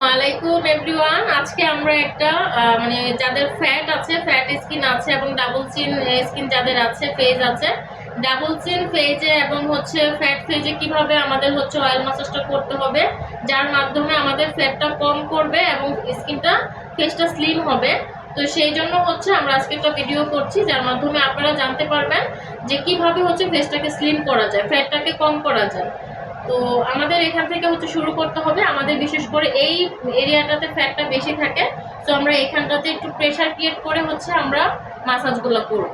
ওয়ালাইকুম এভরিওয়ান আজকে আমরা একটা মানে যাদের ফ্যাট আছে ফ্যাট স্কিন আছে এবং ডাবল চিন স্কিন যাদের আছে ফেজ আছে ডাবল চিন ফেজে এবং হচ্ছে ফ্যাট ফেজে কীভাবে আমাদের হচ্ছে অয়েল মাসাজটা করতে হবে, যার মাধ্যমে আমাদের ফ্যাটটা কম করবে এবং স্কিনটা ফেসটা স্লিম হবে। তো সেই জন্য হচ্ছে আমরা আজকে একটা ভিডিও করছি, যার মাধ্যমে আপনারা জানতে পারবেন যে কীভাবে হচ্ছে ফেসটাকে স্লিম করা যায় ফ্যাটটাকে কম করা যায়। তো আমাদের এখান থেকে হচ্ছে শুরু করতে হবে। আমাদের বিশেষ করে এই এরিয়াটাতে ফ্যাটটা বেশি থাকে। তো আমরা এখানটাতে একটু প্রেশার ক্রিয়েট করে হচ্ছে আমরা মাসাজগুলো করব।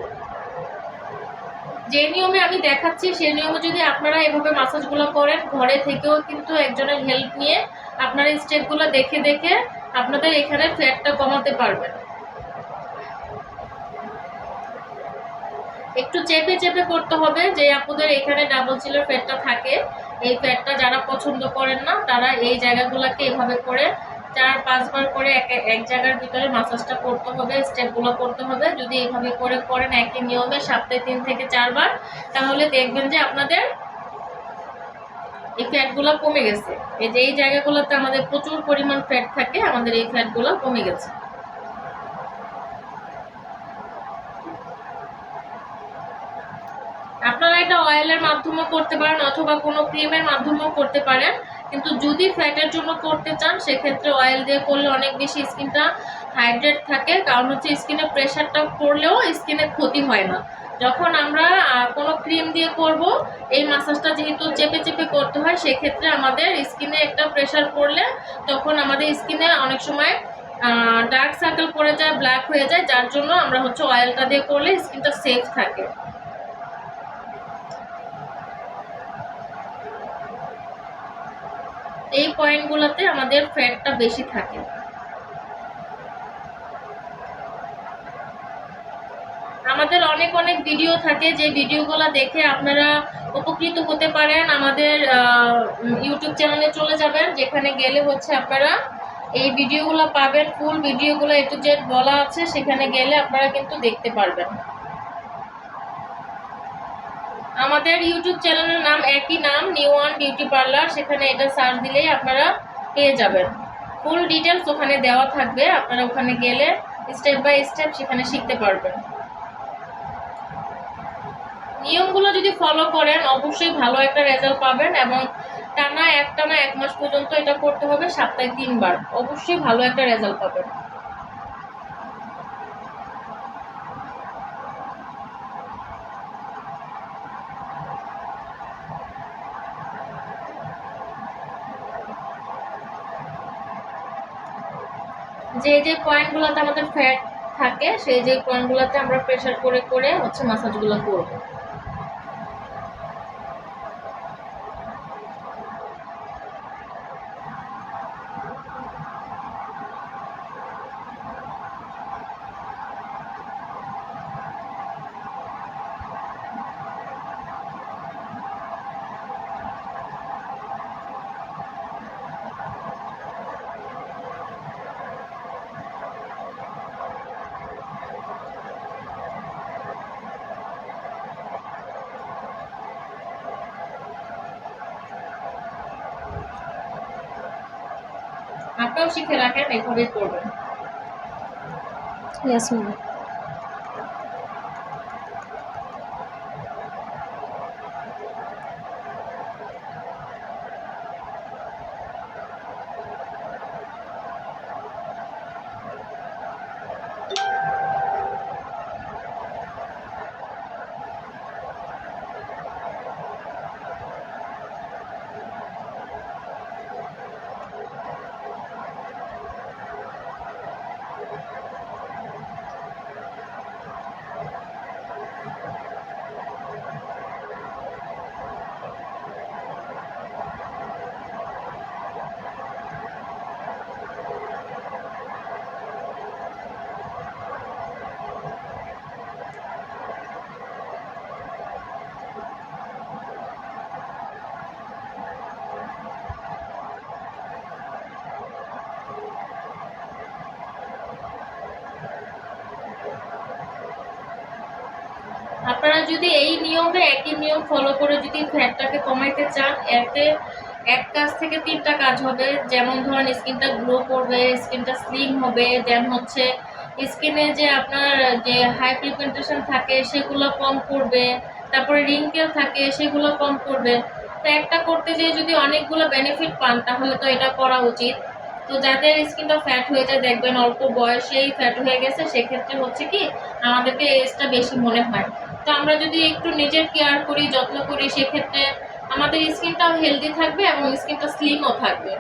যে নিয়মে আমি দেখাচ্ছি সেই নিয়মে যদি আপনারা এভাবে মাসাজগুলো করেন, ঘরে থেকেও কিন্তু একজনের হেল্প নিয়ে আপনারা স্টেপগুলো দেখে দেখে আপনাদের এখানে ফ্যাটটা কমাতে পারবেন। একটু চেপে চেপে করতে হবে, যে আপুদের এখানে ডাবল চিলের ফ্যাটটা থাকে। এই ফ্যাটটা যারা পছন্দ করেন না, তারা এই জায়গাগুলোকে এভাবে করে চার, পাঁচবার করে এক এক জায়গার ভিতরে মাসাজটা করতে হবে স্টেপগুলো করতে হবে। যদি এইভাবে করে করেন একই নিয়মে সপ্তাহে তিন থেকে চারবার, তাহলে দেখবেন যে আপনাদের এই ফ্যাটগুলো কমে গেছে। এই যে এই জায়গাগুলোতে আমাদের প্রচুর পরিমাণ ফ্যাট থাকে, আমাদের এই ফ্যাটগুলো কমে গেছে আপনারা এটা অয়েলের মাধ্যমেও করতে পারেন অথবা কোনো ক্রিমের মাধ্যমেও করতে পারেন। কিন্তু যদি ফ্যাটের জন্য করতে চান, সেক্ষেত্রে অয়েল দিয়ে করলে অনেক বেশি স্কিনটা হাইড্রেট থাকে। কারণ হচ্ছে স্কিনে প্রেশারটা পড়লেও স্কিনে ক্ষতি হয় না। যখন আমরা কোনো ক্রিম দিয়ে করব, এই মাসাজটা যেহেতু চেপে চেপে করতে হয়, সেক্ষেত্রে আমাদের স্কিনে একটা প্রেশার পড়লে তখন আমাদের স্কিনে অনেক সময় ডার্ক সার্কেল পড়ে যায় ব্ল্যাক হয়ে যায়। যার জন্য আমরা হচ্ছে অয়েলটা দিয়ে করলে স্কিনটা সেফ থাকে। এই পয়েন্টগুলোতে আমাদের ফ্যাটটা বেশি থাকে। আমাদের অনেক অনেক ভিডিও থাকে, যে ভিডিওগুলো দেখে আপনারা উপকৃত হতে পারেন আমাদের ইউটিউব চ্যানেলে চলে যাবেন, যেখানে গেলে হচ্ছে আপনারা এই ভিডিওগুলো পাবেন ফুল ভিডিওগুলো এ টু জেড বলা আছে, সেখানে গেলে আপনারা কিন্তু দেখতে পারবেন। আমাদের ইউটিউব চ্যানেলের নাম একই নাম নিউ ওয়ান বিউটি পার্লার সেখানে এটা সার্চ দিলেই আপনারা পেয়ে যাবেন। ফুল ডিটেলস ওখানে দেওয়া থাকবে। আপনারা ওখানে গেলে স্টেপ বাই স্টেপ সেখানে শিখতে পারবেন। নিয়মগুলো যদি ফলো করেন, অবশ্যই ভালো একটা রেজাল্ট পাবেন এবং টানা এক টানা এক মাস পর্যন্ত এটা করতে হবে, সপ্তাহে তিনবার। অবশ্যই ভালো একটা রেজাল্ট পাবেন। যে যে পয়েন্টগুলোতে আমাদের ফ্যাট থাকে, সেই যে পয়েন্টগুলোতে আমরা প্রেশার করে করে হচ্ছে মাসাজগুলো করব। আপনারাও শিখে রাখেন এইভাবেই করবেন। Yes, যদি এই নিয়মে একই নিয়ম ফলো করে যদি ফ্যাটটাকে কমাইতে চান, এতে এক কাজ থেকে তিনটা কাজ হবে। যেমন ধরেন, স্কিনটা গ্লো করবে, স্কিনটা স্লিম হবে। দেন হচ্ছে, স্কিনে যে আপনার যে হাই পিগমেন্টেশন থাকে, সেগুলো কম করবে। তারপরে রিঙ্কেল থাকে, সেগুলো কম করবে। তো একটা করতে যেয়ে যদি অনেকগুলো বেনিফিট পান, তাহলে তো এটা করা উচিত। তো যাদের স্কিনটা ফ্যাট হয়ে যায়, দেখবেন অল্প বয়সেই ফ্যাট হয়ে গেছে, সেক্ষেত্রে হচ্ছে কি, আমাদেরকে এজটা বেশি মনে হয়। তো আমরা যদি একটু নিজের কেয়ার করি, যত্ন করি, সেক্ষেত্রে আমাদের স্কিনটাও হেলদি থাকবে এবং স্কিনটা স্লিমও থাকবে।